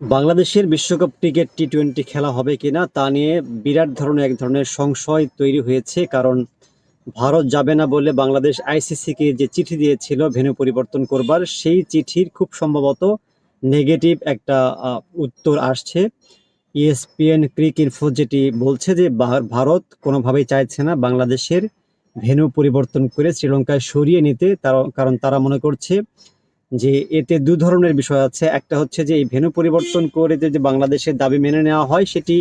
বাংলাদেশের বিশ্বকাপ cricket T twenty খেলা হবে কিনা তা নিয়ে বিরাট ধরনের এক ধরনের সংশয় তৈরি হয়েছে, কারণ ভারত যাবে না বলে বাংলাদেশ আইসিসিকে যে চিঠি দিয়েছিল ভেনু পরিবর্তন করবার, সেই চিঠির খুব সম্ভবত নেগেটিভ একটা উত্তর আসছে। ইএসপিএন ক্রিক ইনফো যেটি বলছে যে ভারত কোনোভাবেই চাইছে না বাংলাদেশের ভেনু পরিবর্তন করে শ্রীলঙ্কায় সরিয়ে নিতে, তার, কারণ তারা মনে করছে যে এতে দু ধরনের বিষয় আছে। একটা হচ্ছে যে এই ভেনু পরিবর্তন করে যে বাংলাদেশের দাবি মেনে নেওয়া হয়, সেটি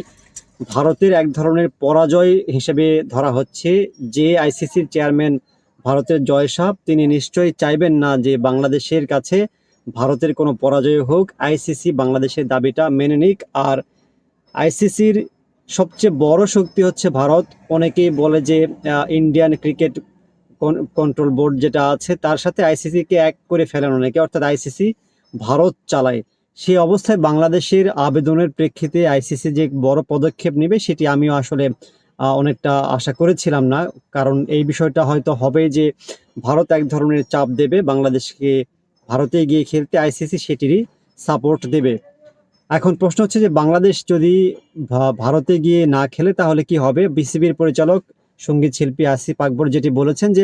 ভারতের এক ধরনের পরাজয় হিসেবে ধরা হচ্ছে। যে আইসিসির চেয়ারম্যান ভারতের জয় সাহ তিনি নিশ্চয়ই চাইবেন না যে বাংলাদেশের কাছে ভারতের কোনো পরাজয় হোক। আইসিসি বাংলাদেশের দাবিটা মেনে নিক। আর আইসিসির সবচেয়ে বড় শক্তি হচ্ছে ভারত। অনেকেই বলে যে ইন্ডিয়ান ক্রিকেট কন্ট্রোল বোর্ড যেটা আছে, তার সাথে আইসিসি কে এক করে ফেলেন অনেকে অর্থাৎ আইসিসি ভারত চালায়। সেই অবস্থায় বাংলাদেশের আবেদনের প্রেক্ষিতে আইসিসি যে বড় পদক্ষেপ নেবে, সেটি আমিও আসলে অনেকটা আশা করেছিলাম না। কারণ এই বিষয়টা হয়তো হবে যে, ভারত এক ধরনের চাপ দেবে, বাংলাদেশকে ভারতে গিয়ে খেলতে আইসিসি সেটিরই সাপোর্ট দেবে। এখন প্রশ্ন হচ্ছে যে, বাংলাদেশ যদি ভারতে গিয়ে না খেলে, তাহলে কি হবে? বিসিবির পরিচালক সংগীত শিল্পী আসিফ আকবর যেটি বলেছেন যে,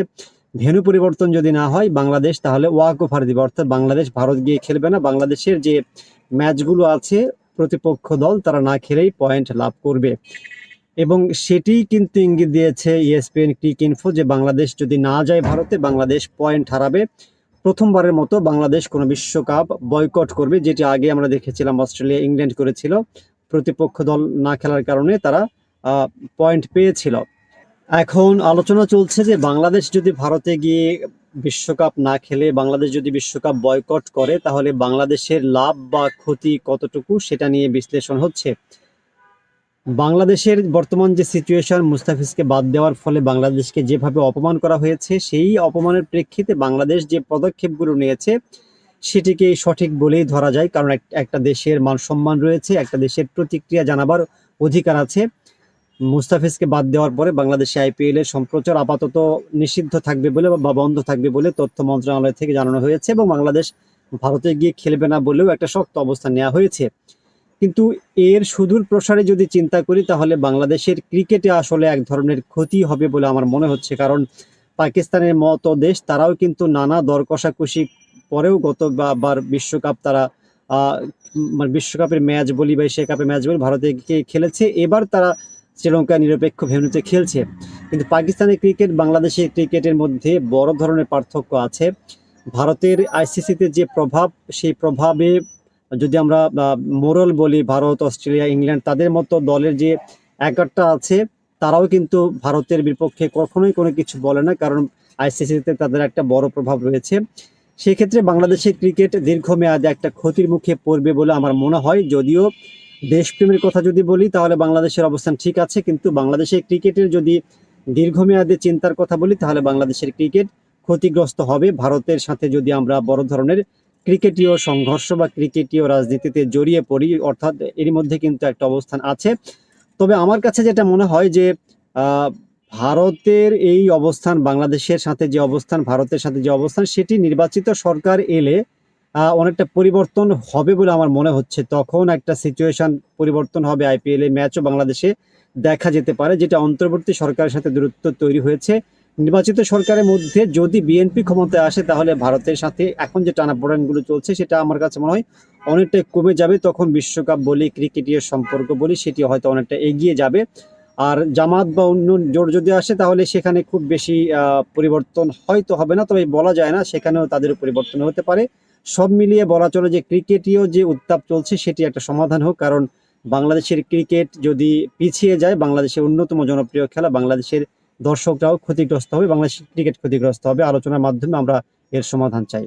ভেনু পরিবর্তন যদি না হয় বাংলাদেশ, তাহলে ওয়াক ওভার দিবে। অর্থাৎ বাংলাদেশ, ভারত গিয়ে খেলবে না। বাংলাদেশের যে ম্যাচগুলো আছে, প্রতিপক্ষ দল, তারা না খেলেই পয়েন্ট লাভ করবে। এবং সেটি কিন্তু ইঙ্গিত দিয়েছে ইএসপিএন ক্রিক ইনফো যে, বাংলাদেশ যদি না যায় ভারতে, বাংলাদেশ পয়েন্ট হারাবে। প্রথমবারের মতো বাংলাদেশ কোনো বিশ্বকাপ বয়কট করবে, যেটি আগে আমরা দেখেছিলাম অস্ট্রেলিয়া, ইংল্যান্ড করেছিল। প্রতিপক্ষ দল না খেলার কারণে তারা পয়েন্ট পেয়েছিল। এখন আলোচনা চলছে যে বাংলাদেশ যদি ভারতে গিয়ে বিশ্বকাপ না খেলে, বাংলাদেশ যদি বিশ্বকাপ বয়কট করে, তাহলে বাংলাদেশের লাভ বা ক্ষতি কতটুকু সেটা নিয়ে বিশ্লেষণ হচ্ছে। বাংলাদেশের বর্তমান যে সিচুয়েশন মুস্তাফিজকে বাদ দেওয়ার ফলে বাংলাদেশকে যেভাবে অপমান করা হয়েছে, সেই অপমানের প্রেক্ষিতে বাংলাদেশ যে পদক্ষেপগুলো নিয়েছে, সেটিকে সঠিক বলেই ধরা যায়। কারণ এক- একটা দেশের মান সম্মান রয়েছে, একটা দেশের প্রতিক্রিয়া জানাবার অধিকার আছে। মুস্তাফিজকে বাদ দেওয়ার পরে বাংলাদেশে আইপিএল এর সম্প্রচার আপাতত নিষিদ্ধ থাকবে বলে বা বন্ধ থাকবে বলে তথ্য মন্ত্রণালয় থেকে জানানো হয়েছে এবং বাংলাদেশ ভারতে গিয়ে খেলবে না বলেও একটা শক্ত অবস্থান নেওয়া হয়েছে। কিন্তু এর সুদূর প্রসারে যদি চিন্তা করি, তাহলে বাংলাদেশের ক্রিকেটে আসলে এক ধরনের ক্ষতি হবে বলে আমার মনে হচ্ছে। কারণ পাকিস্তানের মতো দেশ, তারাও কিন্তু নানা দর কষাকষি পরেও গতবার বিশ্বকাপ তারা মানে বিশ্বকাপের ম্যাচ বলি বা এশিয়া কাপের ম্যাচ বলি ভারতে খেলেছে। এবার তারা শ্রীলঙ্কা নিরপেক্ষ ভেন্যুতে খেলছে। কিন্তু পাকিস্তানের ক্রিকেট বাংলাদেশের ক্রিকেটের মধ্যে বড় ধরনের পার্থক্য আছে। ভারতের আইসিসিতে যে প্রভাব, সেই প্রভাবে যদি আমরা মোরল বলি ভারত, অস্ট্রেলিয়া, ইংল্যান্ড, তাদের মতো দলের যে এগারটা আছে, তারাও কিন্তু ভারতের বিপক্ষে কখনোই কোনো কিছু বলে না, কারণ আইসিসিতে তাদের একটা বড় প্রভাব রয়েছে। সেক্ষেত্রে বাংলাদেশের ক্রিকেট দীর্ঘমেয়াদে একটা ক্ষতির মুখে পড়বে বলে আমার মনে হয়। যদিও দেশপ্রেমের কথা যদি বলি, তাহলে বাংলাদেশের অবস্থান ঠিক আছে, কিন্তু বাংলাদেশের ক্রিকেটের যদি দীর্ঘমেয়াদে চিন্তার কথা বলি, তাহলে বাংলাদেশের ক্রিকেট ক্ষতিগ্রস্ত হবে। ভারতের সাথে যদি আমরা বড় ধরনের ক্রিকেটীয় সংঘর্ষ বা ক্রিকেটীয় রাজনীতিতে জড়িয়ে পড়ি, অর্থাৎ এর মধ্যে কিন্তু একটা অবস্থান আছে। তবে আমার কাছে যেটা মনে হয় যে ভারতের এই অবস্থান, বাংলাদেশের সাথে যে অবস্থান, ভারতের সাথে যে অবস্থান, সেটি নির্বাচিত সরকার এলে অনেকটা পরিবর্তন হবে বলে আমার মনে হচ্ছে। তখন একটা সিচুয়েশন পরিবর্তন হবে আইপিএল এ ম্যাচও বাংলাদেশে দেখা যেতে পারে, যেটা অন্তর্বর্তী সরকারের সাথে দূরত্ব তৈরি হয়েছে। নির্বাচিত সরকারের মধ্যে যদি বিএনপি ক্ষমতায় আসে, তাহলে ভারতের সাথে এখন যে টানাপোড়েনগুলো চলছে, সেটা আমার কাছে মনে হয় অনেকটাই কমে যাবে। তখন বিশ্বকাপ বলি ক্রিকেটীয় সম্পর্ক বলি, সেটি হয়তো অনেকটা এগিয়ে যাবে। আর জামাত বা অন্য জোর যদি আসে, তাহলে সেখানে খুব বেশি পরিবর্তন হয়তো হবে না, তবে বলা যায় না সেখানেও তাদের পরিবর্তন হতে পারে। সব মিলিয়ে বলা চলে যে ক্রিকেটীয় যে উত্তাপ চলছে, সেটি একটা সমাধান হোক। কারণ বাংলাদেশের ক্রিকেট যদি পিছিয়ে যায়, বাংলাদেশের অন্যতম জনপ্রিয় খেলা, বাংলাদেশের দর্শকরাও ক্ষতিগ্রস্ত হবে, বাংলাদেশের ক্রিকেট ক্ষতিগ্রস্ত হবে। আলোচনার মাধ্যমে আমরা এর সমাধান চাই।